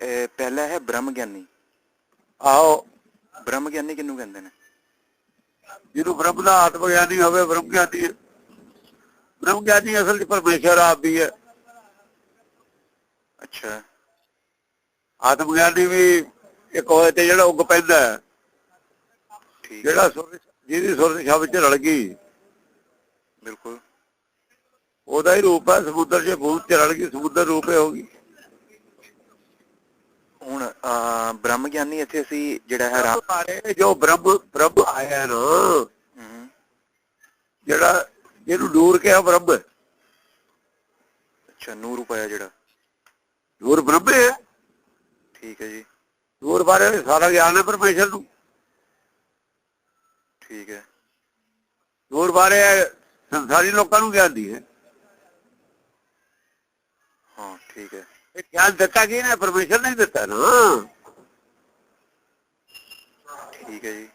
ਪਹਿਲਾ ਹੈ ਬ੍ਰਹਮ ਗਿਆਨੀ ਆਓ। ਬ੍ਰਹਮ ਗਿਆਨੀ ਕਿਹਨੂੰ ਕਹਿੰਦੇ ਨੇ? ਜਿਹਨੂੰ ਬ੍ਰਹਮ ਦਾ ਆਤਮ ਗਿਆਨੀ ਹੋਵੇ ਬ੍ਰਹਮ ਗਿਆਨੀ ਬ੍ਰਹਮ ਗਿਆਨੀ ਅਸਲ ਚ ਪਰਮੇਸ਼ਰ ਆਪ ਵੀ ਹੈ। ਅੱਛਾ। ਆਤਮ ਗਿਆਨੀ ਵੀ ਇੱਕ ਹੋਏ ਤੇ ਜਿਹੜਾ ਉੱਗ ਪੈਂਦਾ ਠੀਕ। ਜਿਹੜਾ ਸੁਰ ਜਿਹਦੀ ਸੁਰ ਸ਼ਬਦ ਚ ਰਲ ਗਈ। ਬਿਲਕੁਲ। ਉਹਦਾ ਹੀ ਰੂਪ ਹੈ ਸਮੁੰਦਰ 'ਚ ਬੂਤ ਚ ਰਲ ਗਈ ਸਮੁੰਦਰ ਰੂਪ ਹੀ ਹੋਗੀ ਬ੍ਰਹਮ ਗਿਆਨੀ ਇੱਥੇ ਅਸੀਂ ਜਿਹੜਾ ਹੈ ਜੋ ਬ੍ਰਹਮ ਬ੍ਰਹਮ ਆਇਆ ਨਾ। ਜਿਹੜਾ ਜਿਹਨੂੰ ਨੂਰ ਕਿਹਾ ਬ੍ਰਹਮ। ਅੱਛਾ ਨੂਰ ਉਪਾਇਆ ਜਿਹੜਾ। ਨੂਰ ਬ੍ਰਹਮ ਹੈ। ਠੀਕ ਹੈ ਜੀ। ਨੂਰ ਬਾਰੇ ਸਾਰਾ ਗਿਆਨ ਹੈ ਪਰਮੇਸ਼ਰ ਨੂੰ। ਠੀਕ ਹੈ। ਨੂਰ ਬਾਰੇ ਸੰਸਾਰੀ ਲੋਕਾਂ ਨੂੰ ਗਿਆਨ ਦੀ ਹੈ। ਹਾਂ ਠੀਕ ਹੈ। ਇਹ ਗਿਆਨ ਦਿੱਤਾ ਕੀ ਨੇ ਪਰਮੇਸ਼ਰ ਨੇ ਦਿੱਤਾ ਨਾ। ਠੀਕ ਹੈ ਜੀ।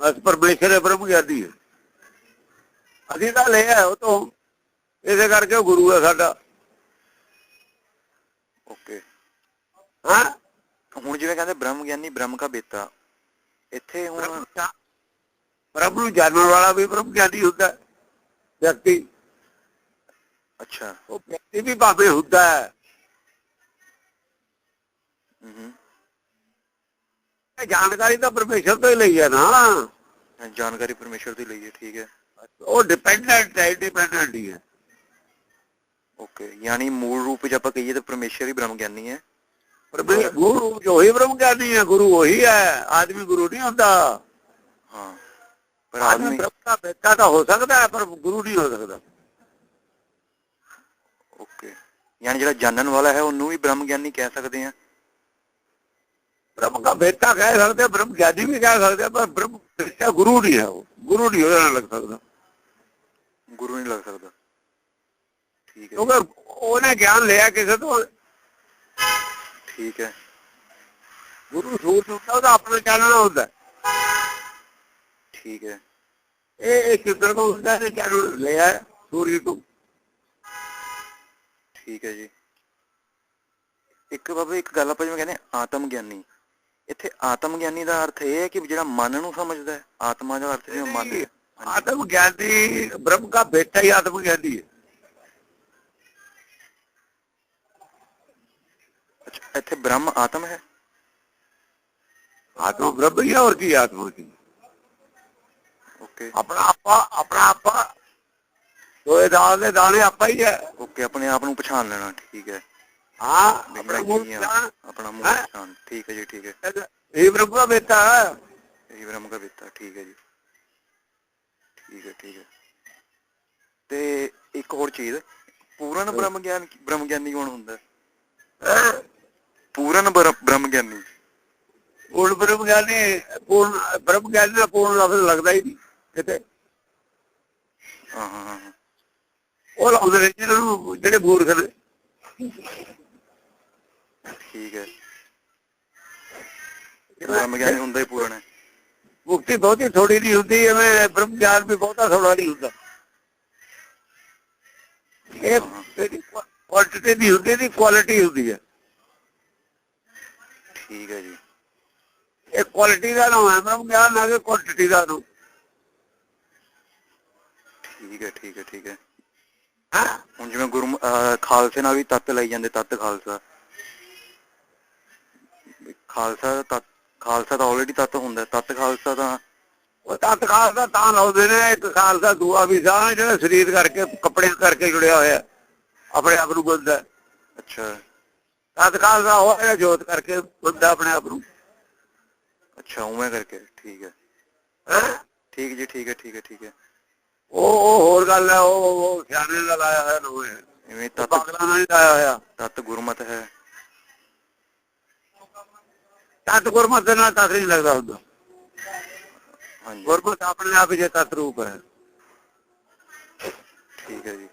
ਬਸ ਪਰਮੇਸ਼ਰ ਹੈ ਬ੍ਰਹਮ ਗਿਆਨੀ ਹੈ। ਅਸੀਂ ਤਾਂ ਲਿਆ ਉਹ ਤੋਂ। ਇਹਦੇ ਕਰਕੇ ਉਹ ਗੁਰੂ ਹੈ ਸਾਡਾ। ਓਕੇ। ਹਾਂ? ਹੁਣ ਜਿਵੇਂ ਕਹਿੰਦੇ ਬ੍ਰਹਮ ਗਿਆਨੀ ਬ੍ਰਹਮ ਕਾ ਬੇਤਾ ਇੱਥੇ ਹੁਣ ਬ੍ਰਹਮ ਨੂੰ ਜਾਣਨ ਵਾਲਾ ਵੀ ਬ੍ਰਹਮ ਗਿਆਨੀ ਹੁੰਦਾ। ਵਿਅਕਤੀ। ਅੱਛਾ। ਉਹ ਵਿਅਕਤੀ ਵੀ ਭਾਵੇਂ ਹੁੰਦਾ ਹੈ। ਇਹ ਜਾਣਕਾਰੀ ਤਾਂ ਪਰਮੇਸ਼ਰ ਤੋਂ ਹੀ ਲਈ ਹੈ ਨਾ। ਜਾਣਕਾਰੀ ਪਰਮੇਸ਼ਰ ਦੀ ਲਈ ਹੈ ਠੀਕ ਹੈ। ਉਹ ਡਿਪੈਂਡੈਂਟ ਹੈ ਡਿਪੈਂਡੈਂਟ ਹੀ ਹੈ। ਓਕੇ ਯਾਨੀ ਮੂਲ ਰੂਪ ਜੇ ਆਪਾਂ ਕਹੀਏ ਤਾਂ ਪਰਮੇਸ਼ਰ ਹੀ ਬ੍ਰਹਮ ਗਿਆਨੀ ਹੈ। ਪਰਮੇਸ਼ਰ ਗੁਰੂ ਜੋ ਹੀ ਬ੍ਰਹਮ ਗਿਆਨੀ ਹੈ ਗੁਰੂ ਉਹੀ ਹੈ ਆਦਮੀ ਗੁਰੂ ਨਹੀਂ ਹੁੰਦਾ। ਹਾਂ ਪਰ ਆਦਮੀ ਦਾ ਬੇਟਾ ਤਾਂ ਹੋ ਸਕਦਾ ਹੈ ਪਰ ਗੁਰੂ ਨਹੀਂ ਹੋ ਸਕਦਾ। ਓਕੇ ਯਾਨੀ ਜਿਹੜਾ ਜਾਣਨ ਵਾਲਾ ਹੈ ਉਹਨੂੰ ਵੀ ਬ੍ਰਹਮ ਗਿਆਨੀ ਕਹਿ ਸਕਦੇ ਆ ਬ੍ਰਹਮ ਦਾ ਬੇਟਾ ਕਹਿ ਸਕਦੇ ਬ੍ਰਹਮ ਗਿਆਨੀ ਵੀ ਕਹਿ ਸਕਦੇ ਪਰ ਬ੍ਰਹਮ ਬੇਟਾ ਗੁਰੂ ਨਹੀਂ ਹੈ ਉਹ। ਗੁਰੂ ਨਹੀਂ ਉਹਦਾ ਲੱਗ ਸਕਦਾ। ਗੁਰੂ ਨਹੀਂ ਲੱਗ ਸਕਦਾ। ਠੀਕ ਹੈ ਕਿਉਂਕਿ ਉਹਨੇ ਗਿਆਨ ਲਿਆ ਕਿਸੇ ਤੋਂ। ਠੀਕ ਹੈ। ਗੁਰੂ ਸੂਰ ਹੁੰਦਾ ਉਹਦਾ ਆਪਣਾ ਚਾਨਣਾ ਹੁੰਦਾ। ਠੀਕ ਹੈ। ਇਹ ਇਹ ਕਿੱਧਰ ਤੋਂ ਹੁੰਦਾ ਹੈ ਚਾਨਣ ਲਿਆ ਸੂਰਜ ਤੋਂ। ਠੀਕ ਹੈ ਜੀ। ਇੱਕ ਬਾਬਾ ਇੱਕ ਗੱਲ ਆਪਾਂ ਜਿਵੇਂ ਕਹਿੰਦੇ ਆਤਮ ਗਿਆਨੀ। ਇੱਥੇ ਆਤਮ ਗਿਆਨੀ ਦਾ ਅਰਥ ਇਹ ਹੈ ਕਿ ਜਿਹੜਾ ਮਨ ਨੂੰ ਸਮਝਦਾ ਹੈ ਆਤਮਾ ਦਾ ਅਰਥ ਜਿਵੇਂ ਮਨ। ਆਤਮ ਗਿਆਨੀ ਬ੍ਰਹਮ ਦਾ ਬੇਟਾ ਹੀ ਆਤਮ ਗਿਆਨੀ ਹੈ। ਅੱਛਾ ਇੱਥੇ ਬ੍ਰਹਮ ਆਤਮ ਹੈ? ਆਤਮ ਬ੍ਰਹਮ ਹੀ ਹੋਰ ਕੀ ਆਤਮਾ ਕੀ? ਓਕੇ। ਆਪਣਾ ਆਪਾ ਆਪਣਾ ਆਪਾ ਦੋਏ ਦਾਲ ਦੇ ਦਾਣੇ ਆਪਾ ਹੀ ਹੈ। ਓਕੇ ਆਪਣੇ ਆਪ ਨੂੰ ਪਛਾਣ ਲੈਣਾ ਠੀਕ ਹੈ। ਹਾਂ ਵੀ ਆਪਣਾ ਮੈਂ ਮੂਲ ਕੀ ਹਾਂ, ਜਾਣ ਆਪਣਾ ਮੂਲ ਹੈਂ? ਪਛਾਣ ਠੀਕ ਹੈ ਜੀ ਠੀਕ ਹੈ। ਇਹ ਬ੍ਰਹਮ ਦਾ ਬੇਟਾ ਹੈ। ਇਹ ਬ੍ਰਹਮ ਦਾ ਬਿੱਤਾ ਠੀਕ ਹੈ ਜੀ। ਠੀਕ ਹੈ ਠੀਕ ਹੈ। ਤੇ ਇੱਕ ਹੋਰ ਚੀਜ਼ ਪੂਰਨ ਬ੍ਰਹਮ ਗਿਆਨ ਬ੍ਰਹਮ ਗਿਆਨੀ ਕੌਣ ਹੁੰਦਾ? ਹੈ? ਹੈਂ? ਪੂਰਨ ਬ੍ਰਹਮ ਗਿਆਨੀ ਪੂਰਨ ਬ੍ਰਹਮ ਗਿਆਨੀ ਪੂਰਨ ਬ੍ਰਹਮ ਗਿਆਨੀ ਦਾ ਪੂਰਨ ਲਫ਼ਜ਼ ਲੱਗਦਾ ਹੀ ਨਹੀਂ ਕਿਤੇ। ਹਾਂ ਹਾਂ। ਉਹ ਨੂੰ ਜਿਹੜੇ ਮੂਰਖ ਨੇ। ਠੀਕ ਹੈ। ਬ੍ਰਹਮ ਗਿਆਨੀ ਹੁੰਦਾ ਹੀ ਪੂਰਨ ਹੈ ਮੁਕਤੀ ਬਹੁਤੀ ਥੋੜੀ ਨਹੀਂ ਹੁੰਦੀ ਐਵੇਂ ਬ੍ਰਹਮ ਗਿਆਨ ਵੀ ਬਹੁਤਾ ਥੋੜਾ ਨਹੀਂ ਹੁੰਦਾ। ਇਹ ਕੁਆਂਟੀਟੀ ਨਹੀਂ ਹੁੰਦੀ ਦੀ ਕੁਆਲਿਟੀ ਹੁੰਦੀ ਹੈ। ਠੀਕ ਹੈ ਜੀ। ਇਹ ਕੁਆਲਿਟੀ ਦਾ ਨਾਮ ਹੈ ਬ੍ਰਹਮ ਗਿਆਨ ਨਾ ਕਿ ਕੁਆਂਟੀਟੀ ਦਾ ਨਾਮ। ਠੀਕ ਹੈ ਠੀਕ ਹੈ ਠੀਕ ਹੈ। ਹਾਂ? ਹੁਣ ਜਿਵੇਂ ਗੁਰੂ ਖਾਲਸੇ ਨਾਲ ਵੀ ਤੱਤ ਲਈ ਜਾਂਦੇ ਤੱਤ ਖਾਲਸਾ। ਖਾਲਸਾ ਦਾ ਤੱਤ ਖਾਲਸਾ ਤਾਂ ਆਲਰੇਡੀ ਤੱਤ ਹੁੰਦਾ ਤੱਤ ਖਾਲਸਾ ਤਾਂ ਉਹ ਤਤ ਦਾ ਤਾਂ ਲਾਉਂਦੇ ਨੇ ਇੱਕ ਦਾ ਦੂਆ ਵੀ ਸਾਹ ਜਿਹੜਾ ਸਰੀਰ ਕਰਕੇ ਕੱਪੜੇ ਕਰਕੇ ਜੁੜਿਆ ਹੋਇਆ ਆਪਣੇ ਆਪ ਨੂੰ ਬੰਦਾ ਅੱਛਾ। ਤਤ ਦਾ ਹੋਇਆ ਜੋਤ ਕਰਕੇ ਬੰਦਾ ਆਪਣੇ ਆਪ ਨੂੰ। ਅੱਛਾ ਉਵੇਂ ਕਰਕੇ ਠੀਕ ਹੈ? ਠੀਕ ਜੀ ਠੀਕ ਹੈ ਠੀਕ ਹੈ ਠੀਕ ਹੈ। ਉਹ ਉਹ ਹੋਰ ਗੱਲ ਹੈ ਉਹ ਸਿਆਣੇ ਦਾ ਲਾਇਆ ਹੋਇਆ ਨੋ ਹੈ ਇਵੇਂ ਤੱਤ ਪਾਗਲਾਂ ਨਾਲ ਨਹੀਂ ਲਾਇਆ ਹੋਇਆ। ਤੱਤ ਗੁਰਮਤ ਹੈ। ਤਤ ਗੁਰਮਤ ਦੇ ਨਾਲ ਤਤ ਨਹੀਂ ਲੱਗਦਾ ਹੁੰਦਾ। ਹਾਂਜੀ। ਗੁਰਮਤ ਆਪਣੇ ਆਪ ਹੀ ਜੇ ਤਤ ਰੂਪ ਹੈ। ਠੀਕ ਹੈ ਜੀ।